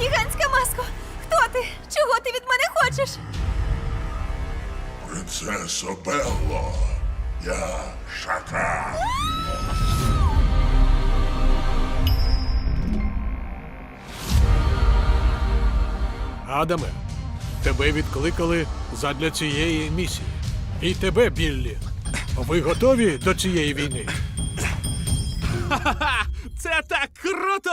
гігантська маска! Хто ти? Чого ти від мене хочеш? Принцесо Белло, я шака. Адаме, тебе відкликали задля цієї місії. І тебе, Біллі. Ви готові до цієї війни? Ха-ха-ха! Це так круто!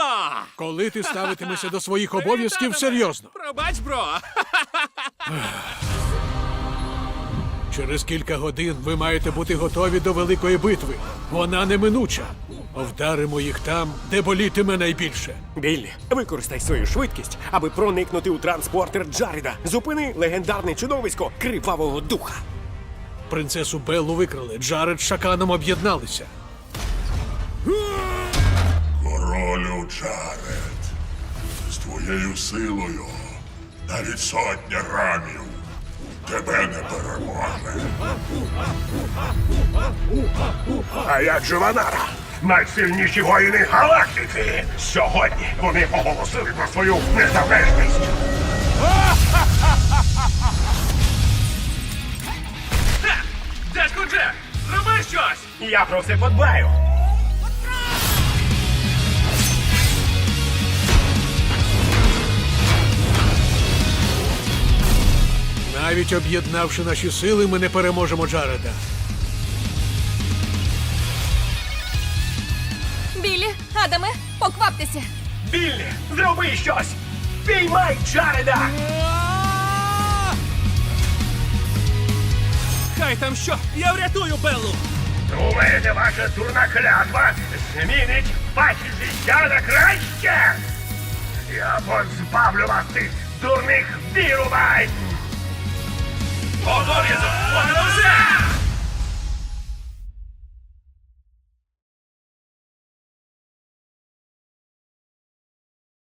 Коли ти ставитимешся до своїх обов'язків серйозно? Пробач, бро! Через кілька годин ви маєте бути готові до великої битви. Вона неминуча. Вдаримо їх там, де болітиме найбільше. Біллі, використай свою швидкість, аби проникнути у транспортер Джаріда. Зупини легендарне чудовисько кривавого духа. Принцесу Беллу викрали. Джаред з Шаканом об'єдналися. Королю Джаред, з твоєю силою навіть сотня рамів тебе не переможе. А як же Ванара? Найсильніші воїни галактики! Сьогодні вони оголосили про свою незалежність. Дядько Джек, зроби щось! Я про все подбаю. Навіть об'єднавши наші сили, ми не переможемо Джареда. Біллі, Адаме, покваптеся. Біллі, зроби щось! Піймай Джареда! Хай там що! Я врятую Беллу! Думаєте, ваша дурна клятва змінить ваші життя на краще? Я позбавлю вас цих дурних вірувань! 报告，猎人。